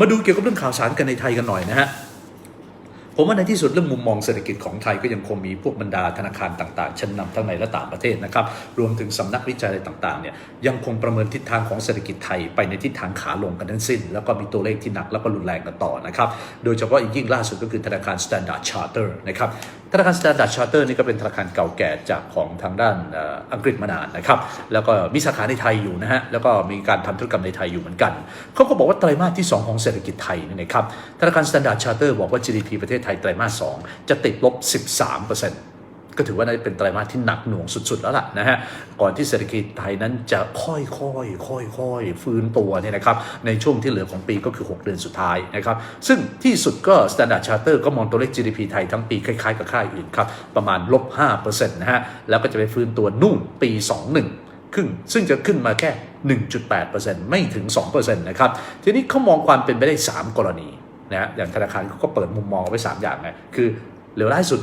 มาดูเกี่ยวกับเรื่องข่าวสารกันในไทยกันหน่อยนะฮะผมว่าในที่สุดเรื่องมุมมองเศรษฐกิจของไทยก็ยังคงมีพวกบรรดาธนาคารต่างๆชั้นนำทั้งในและต่างประเทศนะครับรวมถึงสำนักวิจัยอะไรต่างๆเนี่ยยังคงประเมินทิศทางของเศรษฐกิจไทยไปในทิศทางขาลงกันทั้งสิ้น แล้วก็มีตัวเลขที่หนักแล้วก็รุนแรงกันต่อนะครับโดยเฉพาะอีกยิ่งล่าสุดก็คือธนาคาร Standard Charter นะครับ ธนาคาร Standard Charter นี่ก็เป็นธนาคารเก่าแก่จากของทางด้านอังกฤษมานานนะครับ แล้วก็มีสาขาในไทยอยู่นะฮะ แล้วก็มีการทำธุรกรรมในไทยอยู่เหมือนกัน เขาก็บอกว่าไตรมาสที่ 2 ของเศรษฐกิจไทยนี่นะครับ ธนาคาร Standard Charter บอกว่า GDP ประเทศไทยไตรมาส 2 จะติดลบ 13% ก็ถือว่านั่นเป็นไตรมาสที่หนักหน่วงสุด ๆ แล้วล่ะนะฮะ ก่อนที่เศรษฐกิจไทยนั้นจะค่อยๆ ค่อยๆ ฟื้นตัวเนี่ยนะครับ ในช่วงที่เหลือของปีก็คือ 6 เดือนสุดท้ายนะครับ ซึ่งที่สุดก็ Standard Charter ก็มองตัวเลข GDP ไทยทั้งปีคล้ายๆ กับค่ายอื่นครับ ประมาณลบ5%นะฮะ แล้วก็จะไปฟื้นตัวนู่นปี 21 ครึ่ง ซึ่งจะขึ้นมาแค่ 1.8%ไม่ถึง 2%นะครับ ทีนี้เขามองความเป็นไปได้ 3 กรณีนะอย่างธนาคารเขาก็เปิดมุมมองไว้ 3 อย่างไงคือเหลือร้ายสุด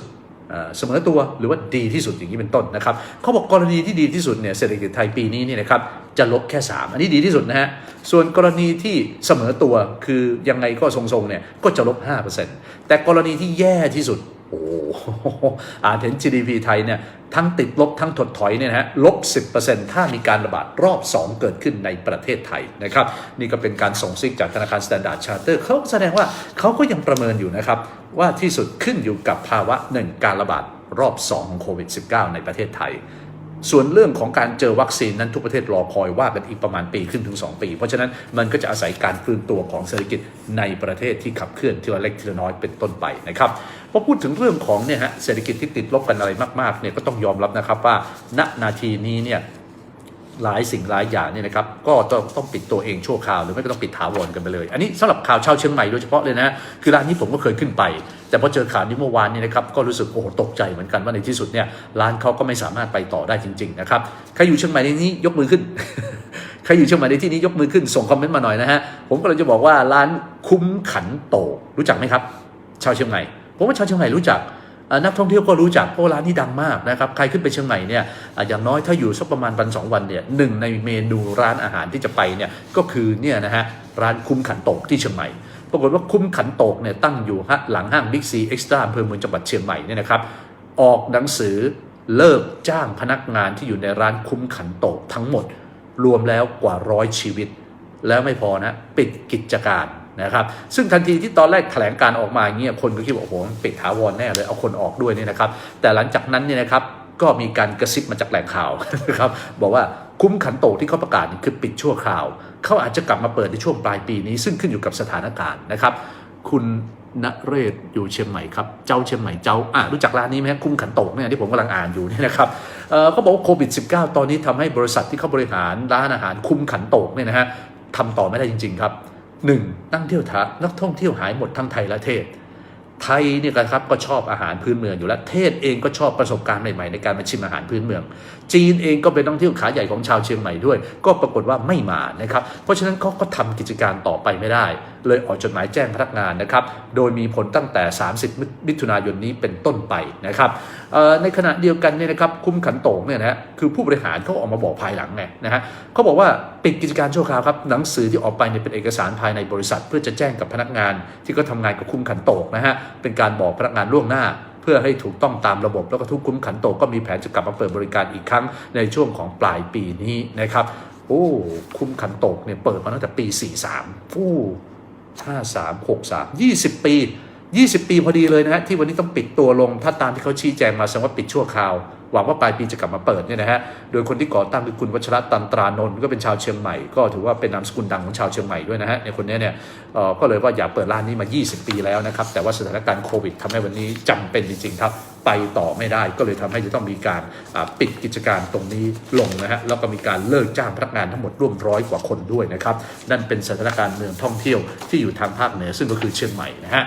เสมอตัวหรือว่าดีที่สุดอย่างนี้เป็นต้นนะครับเขาบอกกรณีที่ดีที่สุดเนี่ยเศรษฐกิจไทยปีนี้เนี่ยนะครับจะลบแค่ 3 อันนี้ดีที่สุดนะฮะ ส่วนกรณีที่เสมอตัวคือยังไงก็ทรงๆเนี่ยก็จะลบ 5%แต่กรณีที่แย่ที่สุด โอ้โหอาจเห็น GDP ไทยเนี่ยทั้งติดลบทั้งถดถอยเนี่ยนะฮะลบ 10%ถ้ามีการระบาดรอบ 2 เกิดขึ้นในประเทศไทยนะครับ นี่ก็เป็นการส่งซิกจากธนาคาร Standard Charter เขาแสดงว่าเขาก็ยังประเมินอยู่นะครับ ว่าที่สุดขึ้นอยู่กับภาวะหนึ่งการระบาดรอบ 2 ของโควิด -19 ในประเทศไทย ส่วนเรื่องของการเจอวัคซีนนั้นทุกประเทศรอคอยว่ากันอีกประมาณปีครึ่งถึง 2 ปี เพราะฉะนั้นมันก็จะอาศัยการฟื้นตัวของเศรษฐกิจในประเทศที่ขับเคลื่อนทีละเล็กทีละน้อยเป็นต้นไปนะครับพอพูดถึงเรื่องของเนี่ยฮะเศรษฐกิจที่ติดลบกันอะไรมากๆเนี่ยก็ต้องยอมรับนะครับว่าณนาทีนี้เนี่ย หลายสิ่งหลายอย่างเนี่ยนะครับก็ต้องต้องปิดตัวเองชั่วคราวหรือไม่ก็ต้องปิดถาวรกันไปเลย อันนี้สำหรับข่าวชาวเชียงใหม่โดยเฉพาะเลยนะคือร้านนี้ผมก็เคยขึ้นไป แต่พอเจอข่าวนี้เมื่อวานนี้นะครับก็รู้สึกโอ้โหตกใจเหมือนกันว่าในที่สุดเนี่ยร้านเขาก็ไม่สามารถไปต่อได้จริง ๆ นะครับใครอยู่เชียงใหม่ในนี้ยกมือขึ้นใครอยู่เชียงใหม่ในที่นี้ยกมือขึ้นส่งคอมเมนต์มาหน่อยนะฮะผมก็เลยจะบอกว่าร้านคุ้มขันโตรู้จักไหมครับ ชาวเชียงใหม่ผมว่าชาวเชียงใหม่รู้จัก นักท่องเที่ยวก็รู้จักเพราะร้านนี้ดังมากนะครับใครขึ้นไปเชียงใหม่เนี่ยอย่างน้อยถ้าอยู่สักประมาณวันสองวันเนี่ยหนึ่งในเมนูร้านอาหารที่จะไปเนี่ยก็คือเนี่ยนะฮะร้านคุ้มขันโตกที่เชียงใหม่ปรากฏว่าคุ้มขันโตกเนี่ยตั้งอยู่ฮะหลังห้างบิ๊กซีเอ็กซ์ตร้าอำเภอเมืองจังหวัดเชียงใหม่เนี่ยนะครับออกหนังสือเลิกจ้างพนักงานที่อยู่ในร้านคุ้มขันโตกทั้งหมด รวมแล้วกว่าร้อยชีวิต แล้วไม่พอนะปิดกิจการ นะครับซึ่งทันทีที่ตอนแรกแถลงการออกมาอย่างเงี้ยคนก็คิดว่าโอ้โหปิดถาวรแน่เลยเอาคนออกด้วยเนี่ยนะครับ แต่หลังจากนั้นเนี่ยนะครับก็มีการกระซิบมาจากแหล่งข่าวนะครับบอกว่าคุ้มขันโตกที่เขาประกาศคือปิดชั่วคราว เขาอาจจะกลับมาเปิดในช่วงปลายปีนี้ ซึ่งขึ้นอยู่กับสถานการณ์นะครับ คุณณเรศอยู่เชียงใหม่ครับ เจ้าเชียงใหม่เจ้าอะรู้จักร้านนี้ไหมฮะคุ้มขันโตกเนี่ยที่ผมกำลังอ่านอยู่เนี่ยนะครับเออเขาบอกว่าโควิด -19 ตอนนี้ทำให้บริษัทที่เขาบริหารร้านอาหารคุ้มขันโตกเนี่ยนะฮะทำต่อไม่ได้จริง ๆ ครับ หนึ่งนักท่องเที่ยวทะนักท่องเที่ยวหายหมดทั้งไทยและเทศ ไทยเนี่ยนะครับก็ชอบอาหารพื้นเมืองอยู่แล้วเทศเองก็ชอบประสบการณ์ใหม่ๆในการมาชิมอาหารพื้นเมือง จีนเองก็เป็นนักท่องเที่ยวขาใหญ่ของชาวเชียงใหม่ด้วย ก็ปรากฏว่าไม่มานะครับ เพราะฉะนั้นเขาก็ทำกิจการต่อไปไม่ได้ เลยออกจดหมายแจ้งพนักงานนะครับ โดยมีผลตั้งแต่ 30 มิถุนายนนี้เป็นต้นไปนะครับในขณะเดียวกันเนี่ยนะครับคุ้มขันโตงเนี่ยนะฮะคือผู้บริหารเขาออกมาบอกภายหลังไงนะฮะเขาบอกว่า ปิดกิจการชั่วคราวครับหนังสือที่ออกไปเนี่ยเป็นเอกสารภายในบริษัท เพื่อจะแจ้งกับพนักงานที่เขาทำงานกับคุ้มขันโตกนะฮะเป็นการบอกพนักงานล่วงหน้า เพื่อให้ถูกต้องตามระบบแล้วก็ทุกคุ้มขันโตกก็มีแผนจะกลับมาเปิดบริการอีกครั้งในช่วงของปลายปีนี้นะครับโอ้คุ้มขันโตกเนี่ยเปิดมาตั้งแต่ปี 43ฟู้53 63 20 ปี 20 ปีพอดีเลยนะฮะที่วันนี้ต้องปิดตัวลง ถ้าตามที่เขาชี้แจงมาแสดงว่าปิดชั่วคราว หวังว่าปลายปีจะกลับมาเปิดเนี่ยนะฮะ โดยคนที่ก่อตั้งคือคุณวัชระตันตรานนท์ก็เป็นชาวเชียงใหม่ ก็ถือว่าเป็นนามสกุลดังของชาวเชียงใหม่ด้วยนะฮะในคนนี้เนี่ยก็เลยว่าอยากเปิดร้านนี้มา 20 ปีแล้วนะครับ แต่ว่าสถานการณ์โควิดทำให้วันนี้จำเป็นจริงๆครับ ไปต่อไม่ได้ ก็เลยทำให้จะต้องมีการปิดกิจการตรงนี้ลงนะฮะ แล้วก็มีการเลิกจ้างพนักงานทั้งหมดร่วมร้อยกว่าคนด้วยนะครับ นั่นเป็นสถานการณ์เมืองท่องเที่ยวที่อยู่ทางภาคเหนือซึ่งก็คือเชียงใหม่นะฮะ